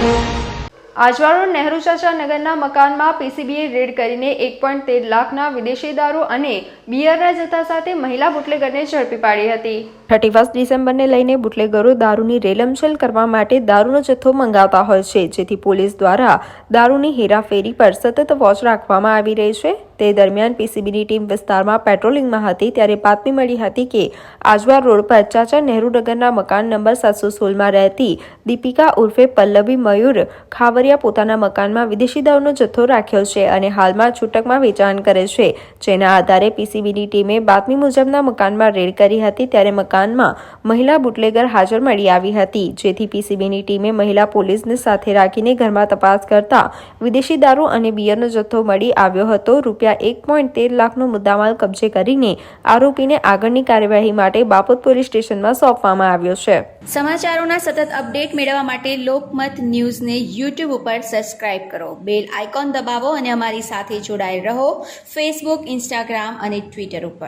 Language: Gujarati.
આજવાળો નહેરુ ચાચા નગરના મકાનમાં પીસીબીએ રેડ કરીને એક પોઈન્ટ તેર લાખના વિદેશી દારૂ અને બિયરના જથ્થા સાથે મહિલા બુટલેગરને ઝડપી પાડી હતી. થર્ટી ફર્સ્ટ ડિસેમ્બરને લઈને બુટલેગરો દારૂની રેલમછેલ કરવા માટે દારૂનો જથ્થો મંગાવતા હોય છે, જેથી પોલીસ દ્વારા દારૂની હેરાફેરી પર સતત વોચ રાખવામાં આવી રહી છે. તે દરમિયાન પીસીબીની ટીમ વિસ્તારમાં પેટ્રોલિંગમાં હતી ત્યારે બાતમી મળી હતી કે આજવાર રોડ પર ચાચા નહેરુનગરના મકાન નંબર સાતસો સોળમાં રહેતી દીપિકા ઉર્ફે પલ્લવી મયુર ખાવરિયા પોતાના મકાનમાં વિદેશી દારૂનો જથ્થો રાખ્યો છે અને હાલમાં છૂટકમાં વેચાણ કરે છે. જેના આધારે પીસીબીની ટીમે બાતમી મુજબના મકાનમાં રેડ કરી હતી ત્યારે મકાનમાં મહિલા બુટલેગર હાજર મળી આવી હતી. જેથી પીસીબીની ટીમે મહિલા પોલીસને સાથે રાખીને ઘરમાં તપાસ કરતા વિદેશી દારૂ અને બિયરનો જથ્થો મળી આવ્યો હતો. રૂપિયા એક પોઈન્ટ તેર લાખનો મુદ્દામાલ કબજે કરીને આરોપીને આગળની કાર્યવાહી માટે બાપત પોલીસ સ્ટેશનમાં સોંપવામાં આવ્યો છે. સમાચારોના સતત અપડેટ મેળવવા માટે લોકમત ન્યૂઝને યુટ્યુબ ઉપર સબસ્ક્રાઇબ કરો. બેલ આઇકોન દબાવો અને અમારી સાથે જોડાયેલ રહો ફેસબુક, ઇન્સ્ટાગ્રામ અને ટ્વિટર ઉપર.